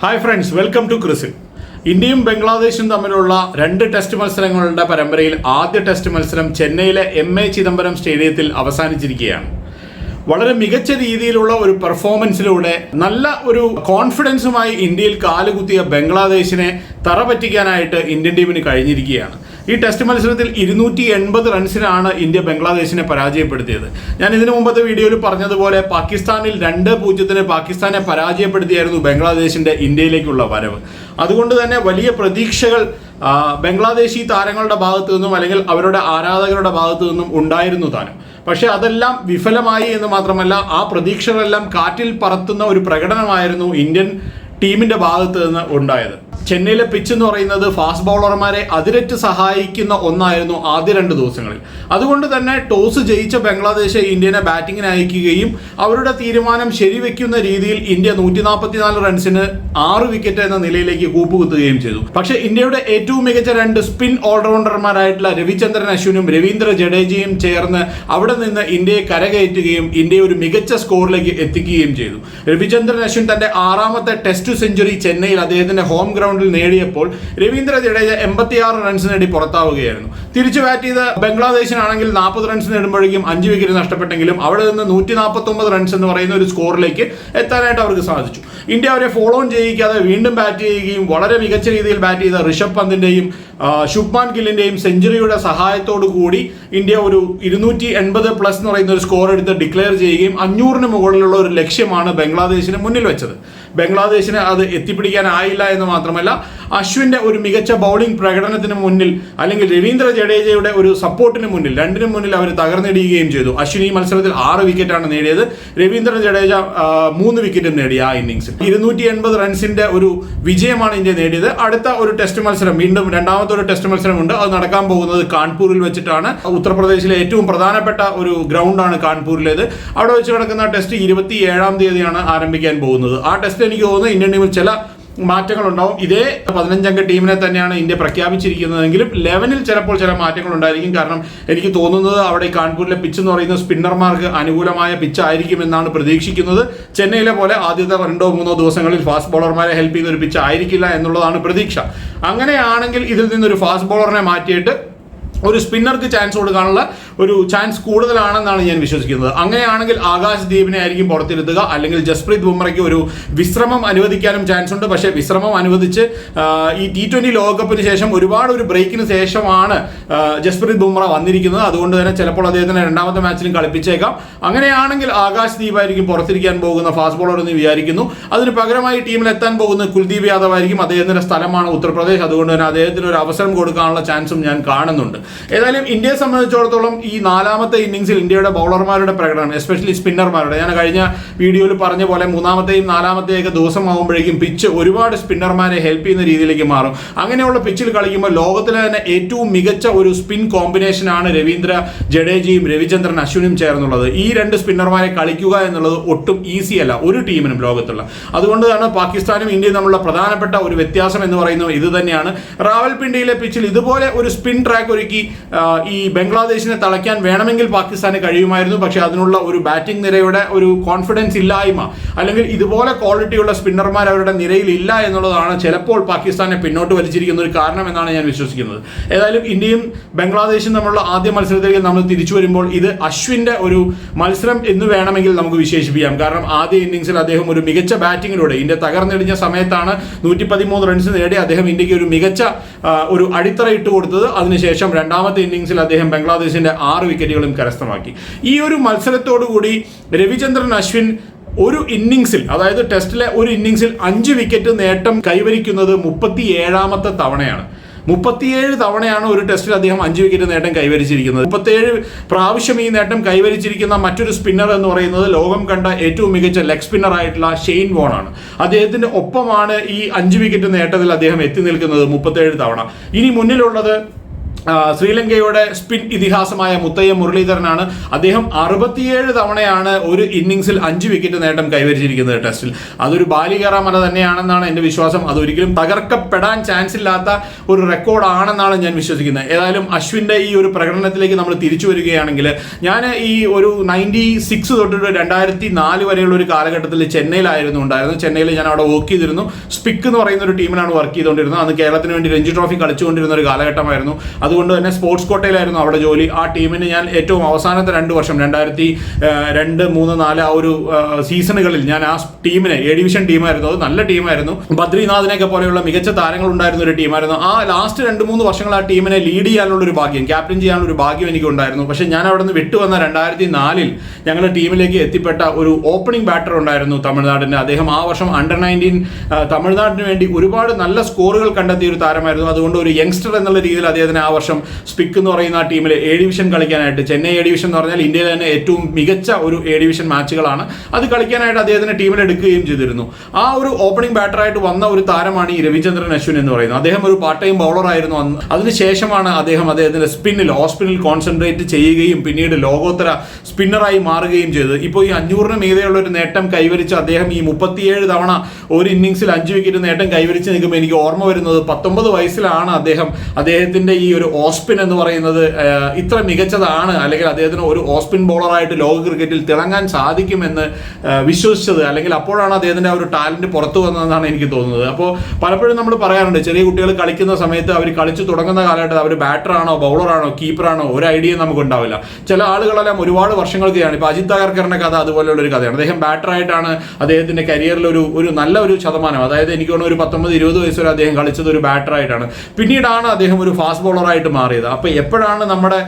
Hi friends welcome to ക്രിസിൽ ഇന്ത്യയും ബംഗ്ലാദേശും തമ്മിലുള്ള രണ്ട് ടെസ്റ്റ് മത്സരങ്ങളുടെ പരമ്പരയിൽ ആദ്യ ടെസ്റ്റ് മത്സരം ചെന്നൈയിലെ എം എ ചിദംബരം സ്റ്റേഡിയത്തിൽ അവസാനിച്ചിരിക്കുകയാണ്. വളരെ മികച്ച രീതിയിലുള്ള ഒരു പെർഫോമൻസിലൂടെ നല്ല ഒരു കോൺഫിഡൻസുമായി ഇന്ത്യയിൽ കാലുകുത്തിയ ബംഗ്ലാദേശിനെ തറ പറ്റിക്കാനായിട്ട് ഇന്ത്യൻ ടീമിന് കഴിഞ്ഞിരിക്കുകയാണ്. ഈ ടെസ്റ്റ് മത്സരത്തിൽ ഇരുന്നൂറ്റി എൺപത് റൺസിനാണ് ഇന്ത്യ ബംഗ്ലാദേശിനെ പരാജയപ്പെടുത്തിയത്. ഞാൻ ഇതിനു മുമ്പത്തെ വീഡിയോയിൽ പറഞ്ഞതുപോലെ പാകിസ്ഥാനിൽ രണ്ട് പൂജ്യത്തിന് പാകിസ്ഥാനെ പരാജയപ്പെടുത്തിയായിരുന്നു ബംഗ്ലാദേശിന്റെ ഇന്ത്യയിലേക്കുള്ള വരവ്. അതുകൊണ്ട് തന്നെ വലിയ പ്രതീക്ഷകൾ ബംഗ്ലാദേശി താരങ്ങളുടെ ഭാഗത്തു നിന്നും അല്ലെങ്കിൽ അവരുടെ ആരാധകരുടെ ഭാഗത്തു നിന്നും ഉണ്ടായിരുന്നു താനും പക്ഷേ അതെല്ലാം വിഫലമായി എന്ന് മാത്രമല്ല ആ പ്രതീക്ഷകളെല്ലാം കാറ്റിൽ പറത്തുന്ന ഒരു പ്രകടനമായിരുന്നു ഇന്ത്യൻ ടീമിന്റെ ഭാഗത്തു നിന്ന് ഉണ്ടായത്. ചെന്നൈയിലെ പിച്ച് എന്ന് പറയുന്നത് ഫാസ്റ്റ് ബൗളർമാരെ അതിരറ്റ് സഹായിക്കുന്ന ഒന്നായിരുന്നു ആദ്യ രണ്ട് ദിവസങ്ങളിൽ. അതുകൊണ്ട് തന്നെ ടോസ് ജയിച്ച ബംഗ്ലാദേശ് ഇന്ത്യനെ ബാറ്റിങ്ങിന് അയക്കുകയും അവരുടെ തീരുമാനം ശരിവെക്കുന്ന രീതിയിൽ ഇന്ത്യ നൂറ്റി നാൽപ്പത്തിനാല് റൺസിന് ആറ് വിക്കറ്റ് എന്ന നിലയിലേക്ക് കൂപ്പുകുത്തുകയും ചെയ്തു. പക്ഷേ ഇന്ത്യയുടെ ഏറ്റവും മികച്ച രണ്ട് സ്പിൻ ഓൾറൗണ്ടർമാരായിട്ടുള്ള രവിചന്ദ്രൻ അശ്വിനും രവീന്ദ്ര ജഡേജയും ചേർന്ന് അവിടെ നിന്ന് ഇന്ത്യയെ കരകയറ്റുകയും ഇന്ത്യയെ ഒരു മികച്ച സ്കോറിലേക്ക് എത്തിക്കുകയും ചെയ്തു. രവിചന്ദ്രൻ അശ്വിൻ തന്റെ ആറാമത്തെ ടെസ്റ്റ് സെഞ്ചുറി ചെന്നൈയിൽ അദ്ദേഹത്തിന്റെ ഹോം ഗ്രൗണ്ടിൽ നേടിയപ്പോൾ രവീന്ദ്ര ജഡേജ എൺപത്തിയാറ് റൺസ് നേടി പുറത്താവുകയായിരുന്നു. തിരിച്ചു ബാറ്റ് ചെയ്ത ബംഗ്ലാദേശിനാണെങ്കിൽ നാൽപ്പത് റൺസ് നേടുമ്പോഴേക്കും അഞ്ച് വിക്കറ്റ് നഷ്ടപ്പെട്ടെങ്കിലും അവിടെ നിന്ന് നൂറ്റി നാൽപ്പത്തി ഒമ്പത് റൺസ് എന്ന് പറയുന്ന ഒരു സ്കോറിലേക്ക് എത്താനായിട്ട് അവർക്ക് സാധിച്ചു. ഇന്ത്യ അവരെ ഫോളോ ഓൺ ചെയ്യിക്കാതെ വീണ്ടും ബാറ്റ് ചെയ്യുകയും വളരെ മികച്ച രീതിയിൽ ബാറ്റ് ചെയ്ത ഋഷഭ് പന്തിന്റെയും ശുഭ്മാൻ ഗില്ലിന്റെയും സെഞ്ചുറിയുടെ സഹായത്തോടു കൂടി ഇന്ത്യ ഒരു ഇരുന്നൂറ്റി എൺപത് പ്ലസ് എന്ന് പറയുന്ന ഒരു സ്കോർ എടുത്ത് ഡിക്ലെയർ ചെയ്യുകയും അഞ്ഞൂറിന് മുകളിലുള്ള ഒരു ലക്ഷ്യമാണ് ബംഗ്ലാദേശിന് മുന്നിൽ വെച്ചത്. ബംഗ്ലാദേശിന് അത് എത്തിപ്പിടിക്കാനായില്ല എന്ന് മാത്രമല്ല അശ്വിന്റെ ഒരു മികച്ച ബൗളിംഗ് പ്രകടനത്തിന് മുന്നിൽ അല്ലെങ്കിൽ രവീന്ദ്ര ജഡേജയുടെ ഒരു സപ്പോർട്ടിന് മുന്നിൽ രണ്ടിനും മുന്നിൽ അവർ തകർന്നിടുകയും ചെയ്തു. അശ്വിൻ ഈ മത്സരത്തിൽ ആറ് വിക്കറ്റാണ് നേടിയത്. രവീന്ദ്ര ജഡേജ മൂന്ന് വിക്കറ്റും നേടി ആ ഇന്നിംഗ്സിൽ ഇരുന്നൂറ്റി എൺപത് റൺസിന്റെ ഒരു വിജയമാണ് ഇന്ത്യ നേടിയത്. അടുത്ത ഒരു ടെസ്റ്റ് മത്സരം വീണ്ടും രണ്ടാമത്തെ ഒരു ടെസ്റ്റ് മത്സരമുണ്ട്. അത് നടക്കാൻ പോകുന്നത് കാൺപൂരിൽ വെച്ചിട്ടാണ്. ഉത്തർപ്രദേശിലെ ഏറ്റവും പ്രധാനപ്പെട്ട ഒരു ഗ്രൗണ്ടാണ് കാൺപൂരിലേത്. അവിടെ വെച്ച് നടക്കുന്ന ടെസ്റ്റ് ഇരുപത്തി ഏഴാം തീയതിയാണ് ആരംഭിക്കാൻ പോകുന്നത്. ആ ടെസ്റ്റ് എനിക്ക് തോന്നുന്നു ഇന്ത്യൻ ടീമിൽ ചില മാറ്റങ്ങൾ ഉണ്ടാവും ഇതേ പതിനഞ്ചംഗ ടീമിനെ തന്നെയാണ് ഇന്ത്യ പ്രഖ്യാപിച്ചിരിക്കുന്നതെങ്കിലും ലെവനിൽ ചിലപ്പോൾ ചില മാറ്റങ്ങൾ ഉണ്ടായിരിക്കും കാരണം എനിക്ക് തോന്നുന്നത് അവിടെ കാൺപൂരിലെ പിച്ച് എന്ന് പറയുന്നത് സ്പിന്നർമാർക്ക് അനുകൂലമായ പിച്ചായിരിക്കും എന്നാണ് പ്രതീക്ഷിക്കുന്നത്. ചെന്നൈയിലെ പോലെ ആദ്യത്തെ രണ്ടോ മൂന്നോ ദിവസങ്ങളിൽ ഫാസ്റ്റ് ബോളർമാരെ ഹെൽപ്പ് ചെയ്യുന്ന ഒരു പിച്ച് ആയിരിക്കില്ല എന്നുള്ളതാണ് പ്രതീക്ഷ. അങ്ങനെയാണെങ്കിൽ ഇതിൽ നിന്നൊരു ഫാസ്റ്റ് ബോളറിനെ മാറ്റിയിട്ട് ഒരു സ്പിന്നർക്ക് ചാൻസ് കൊടുക്കാനുള്ള ഒരു ചാൻസ് കൂടുതലാണെന്നാണ് ഞാൻ വിശ്വസിക്കുന്നത്. അങ്ങനെയാണെങ്കിൽ ആകാശ് ദീപിനെ ആയിരിക്കും പുറത്തിരുത്തുക. അല്ലെങ്കിൽ ജസ്പ്രീത് ബുംറയ്ക്ക് ഒരു വിശ്രമം അനുവദിക്കാനും ചാൻസ് ഉണ്ട്. പക്ഷേ വിശ്രമം അനുവദിച്ച് ഈ ടി ട്വന്റി ലോകകപ്പിന് ശേഷം ഒരുപാട് ഒരു ബ്രേക്കിന് ശേഷമാണ് ജസ്പ്രീത് ബുംറ വന്നിരിക്കുന്നത്. അതുകൊണ്ട് തന്നെ ചിലപ്പോൾ അദ്ദേഹത്തിന് രണ്ടാമത്തെ മാച്ചിലും കളിപ്പിച്ചേക്കാം. അങ്ങനെയാണെങ്കിൽ ആകാശ് ദീപ് ആയിരിക്കും പുറത്തിരിക്കാൻ പോകുന്ന ഫാസ്റ്റ് ബോളർ എന്ന് വിചാരിക്കുന്നു. അതിന് പകരമായി ടീമിൽ എത്താൻ പോകുന്ന കുൽദീപ് യാദവ് ആയിരിക്കും അദ്ദേഹത്തിന്റെ സ്ഥലമാണ് ഉത്തർപ്രദേശ്. അതുകൊണ്ട് തന്നെ അദ്ദേഹത്തിന് ഒരു അവസരം കൊടുക്കാനുള്ള ചാൻസും ഞാൻ കാണുന്നുണ്ട്. ഏതായാലും ഇന്ത്യയെ സംബന്ധിച്ചിടത്തോളം ഈ നാലാമത്തെ ഇന്നിംഗ്സിൽ ഇന്ത്യയുടെ ബൗളർമാരുടെ പ്രകടനം എസ്പെഷ്യലി സ്പിന്നർമാരുടെ ഞാൻ കഴിഞ്ഞ വീഡിയോയിൽ പറഞ്ഞ പോലെ മൂന്നാമത്തെയും നാലാമത്തെയൊക്കെ ദിവസം ആകുമ്പോഴേക്കും പിച്ച് ഒരുപാട് സ്പിന്നർമാരെ ഹെൽപ്പ് ചെയ്യുന്ന രീതിയിലേക്ക് മാറും. അങ്ങനെയുള്ള പിച്ചിൽ കളിക്കുമ്പോൾ ലോകത്തിലെ തന്നെ ഏറ്റവും മികച്ച ഒരു സ്പിൻ കോമ്പിനേഷനാണ് രവീന്ദ്ര ജഡേജയും രവിചന്ദ്രൻ അശ്വിനും ചേർന്നുള്ളത്. ഈ രണ്ട് സ്പിന്നർമാരെ കളിക്കുക എന്നുള്ളത് ഒട്ടും ഈസി അല്ല ഒരു ടീമിനും ലോകത്തുള്ള. അതുകൊണ്ട് തന്നെ പാകിസ്ഥാനും ഇന്ത്യയും തമ്മിലുള്ള പ്രധാനപ്പെട്ട ഒരു വ്യത്യാസം എന്ന് പറയുന്നത് ഇത് തന്നെയാണ്. റാവൽപിണ്ടിയിലെ പിച്ചിൽ ഇതുപോലെ ഒരു സ്പിൻ ട്രാക്ക് ഒരുക്കി ഈ ബംഗ്ലാദേശിനെ തളയ്ക്കാൻ വേണമെങ്കിൽ പാകിസ്ഥാന് കഴിയുമായിരുന്നു. പക്ഷേ അതിനുള്ള ഒരു ബാറ്റിംഗ് നിരയുടെ ഒരു കോൺഫിഡൻസ് ഇല്ലായ്മ അല്ലെങ്കിൽ ഇതുപോലെ ക്വാളിറ്റിയുള്ള സ്പിന്നർമാർ അവരുടെ നിരയിൽ ഇല്ല എന്നുള്ളതാണ് ചിലപ്പോൾ പാകിസ്ഥാനെ പിന്നോട്ട് വലിച്ചിരിക്കുന്ന ഒരു കാരണം എന്നാണ് ഞാൻ വിശ്വസിക്കുന്നത്. ഏതായാലും ഇന്ത്യയും ബംഗ്ലാദേശും തമ്മിലുള്ള ആദ്യ മത്സരത്തിലേക്ക് നമ്മൾ തിരിച്ചു വരുമ്പോൾ ഇത് അശ്വിന്റെ ഒരു മത്സരം എന്ന് വേണമെങ്കിൽ നമുക്ക് വിശേഷിപ്പിക്കാം. കാരണം ആദ്യ ഇന്നിംഗ്സിൽ അദ്ദേഹം ഒരു മികച്ച ബാറ്റിങ്ങിലൂടെ ഇന്ത്യ തകർന്നിടിഞ്ഞ സമയത്താണ് നൂറ്റി പതിമൂന്ന് റൺസ് നേടി അദ്ദേഹം ഇന്ത്യയ്ക്ക് ഒരു മികച്ച ഒരു അടിത്തറ ഇട്ട് കൊടുത്തത് അതിനുശേഷം രണ്ടാമത്തെ ഇന്നിംഗ്സിൽ അദ്ദേഹം ബംഗ്ലാദേശിന്റെ ആറ് വിക്കറ്റുകളും കരസ്ഥമാക്കി. ഈ ഒരു മത്സരത്തോടുകൂടി രവിചന്ദ്രൻ അശ്വിൻ ഒരു ഇന്നിങ്സിൽ അതായത് ടെസ്റ്റിലെ ഒരു ഇന്നിങ്സിൽ അഞ്ച് വിക്കറ്റ് നേട്ടം കൈവരിക്കുന്നത് മുപ്പത്തി ഏഴാമത്തെ തവണയാണ്. മുപ്പത്തിയേഴ് തവണയാണ് ഒരു ടെസ്റ്റിൽ അദ്ദേഹം അഞ്ച് വിക്കറ്റ് നേട്ടം കൈവരിച്ചിരിക്കുന്നത്. മുപ്പത്തിയേഴ് പ്രാവശ്യം ഈ നേട്ടം കൈവരിച്ചിരിക്കുന്ന മറ്റൊരു സ്പിന്നർ എന്ന് പറയുന്നത് ലോകം കണ്ട ഏറ്റവും മികച്ച ലെഗ് സ്പിന്നർ ആയിട്ടുള്ള ഷെയ്ൻ വോൺ ആണ്. അദ്ദേഹത്തിന്റെ ഒപ്പമാണ് ഈ അഞ്ച് വിക്കറ്റ് നേട്ടത്തിൽ അദ്ദേഹം എത്തി നിൽക്കുന്നത് മുപ്പത്തേഴ് തവണ. ഇനി മുന്നിലുള്ളത് ശ്രീലങ്കയുടെ സ്പിൻ ഇതിഹാസമായ മുത്തയ്യ മുരളീധരനാണ്. അദ്ദേഹം അറുപത്തിയേഴ് തവണയാണ് ഒരു ഇന്നിങ്സിൽ അഞ്ച് വിക്കറ്റ് നേട്ടം കൈവരിച്ചിരിക്കുന്നത് ടെസ്റ്റിൽ. അതൊരു ബാലികേറ മല തന്നെയാണെന്നാണ് എന്റെ വിശ്വാസം. അതൊരിക്കലും തകർക്കപ്പെടാൻ ചാൻസ് ഇല്ലാത്ത ഒരു റെക്കോർഡാണെന്നാണ് ഞാൻ വിശ്വസിക്കുന്നത്. ഏതായാലും അശ്വിന്റെ ഈ ഒരു പ്രകടനത്തിലേക്ക് നമ്മൾ തിരിച്ചു വരികയാണെങ്കിൽ ഞാൻ ഈ ഒരു നയന്റി സിക്സ് തൊട്ടിട്ട് രണ്ടായിരത്തി നാല് വരെയുള്ള ഒരു കാലഘട്ടത്തിൽ ചെന്നൈയിലായിരുന്നു ഉണ്ടായിരുന്നു ചെന്നൈയിൽ ഞാൻ അവിടെ വർക്ക് ചെയ്തിരുന്നു. സ്പിക്ക് എന്ന് പറയുന്ന ഒരു ടീമിനാണ് വർക്ക് ചെയ്തുകൊണ്ടിരുന്നത്. അന്ന് കേരളത്തിന് വേണ്ടി രഞ്ജി ട്രോഫി കളിച്ചുകൊണ്ടിരുന്ന ഒരു കാലഘട്ടമായിരുന്നു. അതുകൊണ്ട് തന്നെ സ്പോർട്സ് കോട്ടയിലായിരുന്നു അവിടെ ജോലി. ആ ടീമിന് ഞാൻ ഏറ്റവും അവസാനത്തെ രണ്ട് വർഷം രണ്ടായിരത്തി രണ്ട് മൂന്ന് നാല് ആ ഒരു സീസണുകളിൽ ഞാൻ ആ ടീമിനെ എ ഡിവിഷൻ ടീമായിരുന്നു. അത് നല്ല ടീമായിരുന്നു. ബദ്രിനാഥിനെയൊക്കെ പോലെയുള്ള മികച്ച താരങ്ങൾ ഉണ്ടായിരുന്ന ഒരു ടീമായിരുന്നു. ആ ലാസ്റ്റ് രണ്ട് മൂന്ന് വർഷങ്ങൾ ആ ടീമിനെ ലീഡ് ചെയ്യാനുള്ള ഒരു ഭാഗ്യം ക്യാപ്റ്റൻ ചെയ്യാനുള്ള ഒരു ഭാഗ്യം എനിക്ക് ഉണ്ടായിരുന്നു പക്ഷേ ഞാൻ അവിടെ നിന്ന് വിട്ടുവന്ന രണ്ടായിരത്തി നാലിൽ ഞങ്ങളുടെ ടീമിലേക്ക് എത്തിപ്പെട്ട ഒരു ഓപ്പണിംഗ് ബാറ്റർ ഉണ്ടായിരുന്നു തമിഴ്നാടിന്റെ അദ്ദേഹം ആ വർഷം അണ്ടർ നയന്റീൻ തമിഴ്നാടിന് വേണ്ടി ഒരുപാട് നല്ല സ്കോറുകൾ കണ്ടെത്തിയ ഒരു താരമായിരുന്നു. അതുകൊണ്ട് ഒരു യങ്സ്റ്റർ എന്നുള്ള രീതിയിൽ അദ്ദേഹത്തിന് ആ വർഷം സ്പിക്ക് എന്ന് പറയുന്ന ടീമിൽ എ ഡിവിഷൻ കളിക്കാനായിട്ട് ചെന്നൈ എ ഡിവിഷൻ എന്ന് പറഞ്ഞാൽ ഇന്ത്യയിലെ തന്നെ ഏറ്റവും മികച്ച ഒരു എ ഡിവിഷൻ മാച്ചുകളാണ്. അത് കളിക്കാനായിട്ട് അദ്ദേഹത്തിന് ടീമിൽ എടുക്കുകയും ചെയ്തിരുന്നു. ആ ഒരു ഓപ്പണിംഗ് ബാറ്ററായിട്ട് വന്ന ഒരു താരമാണ് ഈ രവിചന്ദ്രൻ അശ്വിൻ എന്ന് പറയുന്നത്. അദ്ദേഹം ഒരു പാർട്ട് ടൈം ബൗളർ ആയിരുന്നു അന്ന്. അതിനുശേഷമാണ് അദ്ദേഹം അദ്ദേഹത്തിന്റെ സ്പിന്നിൽ ഓഫ് കോൺസെൻട്രേറ്റ് ചെയ്യുകയും പിന്നീട് ലോകോത്തര സ്പിന്നറായി മാറുകയും ചെയ്തത്. ഇപ്പോൾ ഈ അഞ്ഞൂറിന് മീതെയുള്ള ഒരു നേട്ടം കൈവരിച്ച അദ്ദേഹം ഈ മുപ്പത്തിയേഴ് തവണ ഒരു ഇന്നിംഗ്സിൽ അഞ്ച് വിക്കറ്റ് നേട്ടം കൈവരിച്ച് നിൽക്കുമ്പോൾ എനിക്ക് ഓർമ്മ വരുന്നത് പത്തൊമ്പത് വയസ്സിലാണ് അദ്ദേഹം അദ്ദേഹത്തിന്റെ ഈ ഒരു ഓസ്പിൻ എന്ന് പറയുന്നത് ഇത്ര മികച്ചതാണ് അല്ലെങ്കിൽ അദ്ദേഹത്തിന് ഒരു ഓസ്പിൻ ബോളറായിട്ട് ലോക ക്രിക്കറ്റിൽ തിളങ്ങാൻ സാധിക്കുമെന്ന് വിശ്വസിച്ചത് അല്ലെങ്കിൽ അപ്പോഴാണ് അദ്ദേഹത്തിന്റെ ആ ഒരു ടാലന്റ് പുറത്തു വന്നതെന്നാണ് എനിക്ക് തോന്നുന്നത്. അപ്പോൾ പലപ്പോഴും നമ്മൾ പറയാറുണ്ട് ചെറിയ കുട്ടികൾ കളിക്കുന്ന സമയത്ത് അവർ കളിച്ചു തുടങ്ങുന്ന കാലഘട്ടത്തിൽ അവർ ബാറ്ററാണോ ബൗളറാണോ കീപ്പറാണോ ഒരു ഐഡിയയും നമുക്ക് ഉണ്ടാവില്ല. ചില ആളുകളെല്ലാം ഒരുപാട് വർഷങ്ങൾക്കാണ്. ഇപ്പോൾ അജിത് തകർക്കറിന്റെ കഥ അതുപോലെയുള്ള ഒരു കഥയാണ്. അദ്ദേഹം ബാറ്ററായിട്ടാണ് അദ്ദേഹത്തിന്റെ കരിയറിൽ ഒരു ഒരു നല്ല ഒരു ശതമാനം. അതായത് എനിക്ക് തോന്നുന്നു ഒരു പത്തൊമ്പത് ഇരുപത് വയസ്സ് വരെ അദ്ദേഹം കളിച്ചത് ഒരു ബാറ്ററായിട്ടാണ്. പിന്നീടാണ് അദ്ദേഹം ഒരു ഫാസ്റ്റ് ബോളറായിട്ട് മാറിയത്. അപ്പോൾ എപ്പോഴാണ് നമ്മുടെ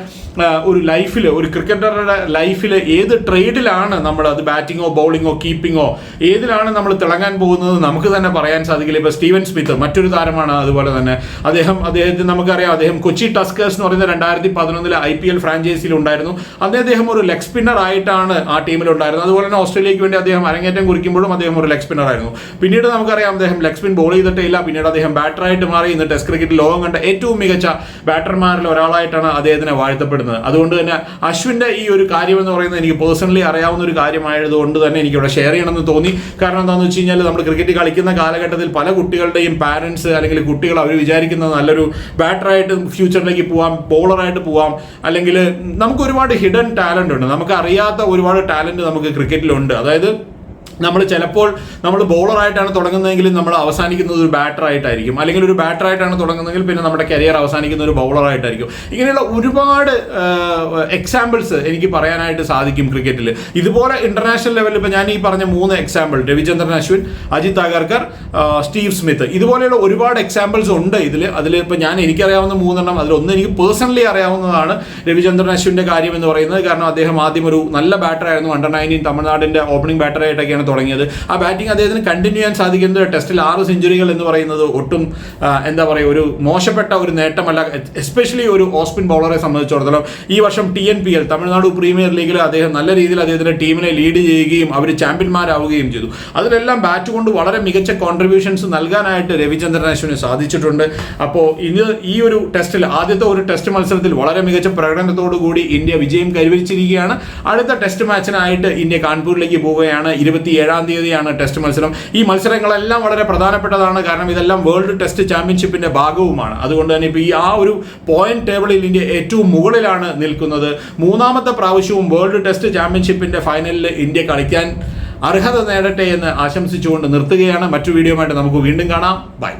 ഒരു ലൈഫിൽ ഒരു ക്രിക്കറ്ററുടെ ലൈഫിൽ ഏത് ട്രേഡിലാണ് നമ്മൾ അത് ബാറ്റിങ്ങോ ബൗളിങ്ങോ കീപ്പിങ്ങോ ഏതിലാണ് നമ്മൾ തിളങ്ങാൻ പോകുന്നത് നമുക്ക് തന്നെ പറയാൻ സാധിക്കില്ല. ഇപ്പോൾ സ്റ്റീവൻ സ്മിത്ത് മറ്റൊരു താരമാണ് അതുപോലെ തന്നെ. അദ്ദേഹം അദ്ദേഹത്തിന് നമുക്കറിയാം അദ്ദേഹം കൊച്ചി ടസ്കേഴ്സ് എന്ന് പറയുന്ന രണ്ടായിരത്തി പതിനൊന്നിലെ ഐ പി എൽ ഫ്രാഞ്ചൈസിയിൽ ഉണ്ടായിരുന്നു. അദ്ദേഹം ഒരു ലെഗ് സ്പിന്നർ ആയിട്ടാണ് ആ ടീമിൽ ഉണ്ടായിരുന്നത്. അതുപോലെ തന്നെ ഓസ്ട്രേലിയക്ക് വേണ്ടി അദ്ദേഹം അരങ്ങേറ്റം കുറിക്കുമ്പോഴും അദ്ദേഹം ഒരു ലെഗ് സ്പിന്നർ ആയിരുന്നു. പിന്നീട് നമുക്കറിയാം അദ്ദേഹം ലെഗ് സ്പിൻ ബോൾ ചെയ്തിട്ടേ ഇല്ല പിന്നീട് അദ്ദേഹം ബാറ്ററായിട്ട് മാറി. ഇന്ന് ടെസ്റ്റ് ക്രിക്കറ്റ് ലോകം കണ്ട ഏറ്റവും മികച്ച ബാറ്റർമാരിൽ ഒരാളായിട്ടാണ് അദ്ദേഹത്തിനെ വാഴ്ത്തപ്പെടുന്നത് അതുകൊണ്ട് തന്നെ അശ്വിന്റെ ഈ ഒരു കാര്യം എന്ന് പറയുന്നത് എനിക്ക് പേഴ്സണലി അറിയാവുന്ന ഒരു കാര്യമായതുകൊണ്ട് തന്നെ എനിക്കിവിടെ ഷെയർ ചെയ്യണമെന്ന് തോന്നി. കാരണം എന്താണെന്ന് വെച്ച് കഴിഞ്ഞാൽ നമ്മൾ ക്രിക്കറ്റ് കളിക്കുന്ന കാലഘട്ടത്തിൽ പല കുട്ടികളുടെയും പാരൻസ് അല്ലെങ്കിൽ കുട്ടികൾ അവർ വിചാരിക്കുന്നത് നല്ലൊരു ബാറ്ററായിട്ട് ഫ്യൂച്ചറിലേക്ക് പോവാം ബോളറായിട്ട് പോവാം. അല്ലെങ്കിൽ നമുക്ക് ഒരുപാട് ഹിഡൻ ടാലന്റ് ഉണ്ട്. നമുക്ക് അറിയാത്ത ഒരുപാട് ടാലന്റ് നമുക്ക് ക്രിക്കറ്റിലുണ്ട് അതായത് നമ്മൾ ചിലപ്പോൾ നമ്മൾ ബോളറായിട്ടാണ് തുടങ്ങുന്നതെങ്കിലും നമ്മൾ അവസാനിക്കുന്നത് ഒരു ബാറ്ററായിട്ടായിരിക്കും. അല്ലെങ്കിൽ ഒരു ബാറ്ററായിട്ടാണ് തുടങ്ങുന്നതെങ്കിൽ പിന്നെ നമ്മുടെ കരിയർ അവസാനിക്കുന്ന ഒരു ബൗളറായിട്ടായിരിക്കും. ഇങ്ങനെയുള്ള ഒരുപാട് എക്സാമ്പിൾസ് എനിക്ക് പറയാനായിട്ട് സാധിക്കും ക്രിക്കറ്റിൽ ഇതുപോലെ ഇന്റർനാഷണൽ ലെവലിൽ ഇപ്പോൾ ഞാൻ ഈ പറഞ്ഞ മൂന്ന് example Ravichandran Ashwin Ajit Agarkar Steve Smith. ഇതുപോലെയുള്ള ഒരുപാട് എക്സാമ്പിൾസ് ഉണ്ട് ഇതിൽ അതിൽ ഇപ്പോൾ ഞാൻ എനിക്കറിയാവുന്ന മൂന്നെണ്ണം. അതിലൊന്ന് എനിക്ക് പേഴ്സണലി അറിയാവുന്നതാണ് രവിചന്ദ്രൻ അശ്വിന്റെ കാര്യം എന്ന് പറയുന്നത്. കാരണം അദ്ദേഹം ആദ്യം ഒരു നല്ല ബാറ്ററായിരുന്നു അണ്ടർ നയന്റീൻ തമിഴ്നാടിന്റെ ഓപ്പണിംഗ് ബാറ്ററായിട്ടൊക്കെയാണ് തുടങ്ങിയത്. ആ ബാറ്റിംഗ് അദ്ദേഹത്തിന് കണ്ടിന്യൂ ചെയ്യാൻ സാധിക്കുന്നത് ടെസ്റ്റിൽ ആറ് സെഞ്ചുറികൾ എന്ന് പറയുന്നത് ഒട്ടും എന്താ പറയുക ഒരു മോശപ്പെട്ട ഒരു നേട്ടമല്ല. എസ്പെഷ്യലി ഒരു ഓസ്പിൻ ബൗളറെ സംബന്ധിച്ചിടത്തോളം ഈ വർഷം T N P L Tamil Nadu premier ലീഗിൽ അദ്ദേഹം നല്ല രീതിയിൽ അദ്ദേഹത്തിന്റെ ടീമിനെ ലീഡ് ചെയ്യുകയും അവർ ചാമ്പ്യന്മാരാവുകയും ചെയ്തു. അതിലെല്ലാം ബാറ്റ് കൊണ്ട് വളരെ മികച്ച കോൺട്രിബ്യൂഷൻസ് നൽകാനായിട്ട് രവിചന്ദ്രൻ അശ്വിന് സാധിച്ചിട്ടുണ്ട്. അപ്പോൾ ഇത് ഈ ഒരു ടെസ്റ്റിൽ ആദ്യത്തെ ഒരു ടെസ്റ്റ് മത്സരത്തിൽ വളരെ മികച്ച പ്രകടനത്തോടു കൂടി ഇന്ത്യ വിജയം കൈവരിച്ചിരിക്കുകയാണ്. അടുത്ത ടെസ്റ്റ് മാച്ചിനായിട്ട് ഇന്ത്യ കാൺപൂരിലേക്ക് പോവുകയാണ്. ഇരുപത്തി ഏഴാം തീയതിയാണ് ടെസ്റ്റ് മത്സരം. ഈ മത്സരങ്ങളെല്ലാം വളരെ പ്രധാനപ്പെട്ടതാണ്. കാരണം ഇതെല്ലാം വേൾഡ് ടെസ്റ്റ് ചാമ്പ്യൻഷിപ്പിന്റെ ഭാഗവുമാണ്. അതുകൊണ്ട് തന്നെ ഇപ്പോൾ ഈ ആ ഒരു പോയിന്റ് ടേബിളിൽ ഇന്ത്യ ഏറ്റവും മുകളിലാണ് നിൽക്കുന്നത്. മൂന്നാമത്തെ പ്രാവശ്യവും വേൾഡ് ടെസ്റ്റ് ചാമ്പ്യൻഷിപ്പിന്റെ ഫൈനലിൽ ഇന്ത്യ കളിക്കാൻ അർഹത നേടട്ടെ എന്ന് ആശംസിച്ചുകൊണ്ട് നിർത്തുകയാണ്. മറ്റു വീഡിയോയുമായിട്ട് നമുക്ക് വീണ്ടും കാണാം. ബൈ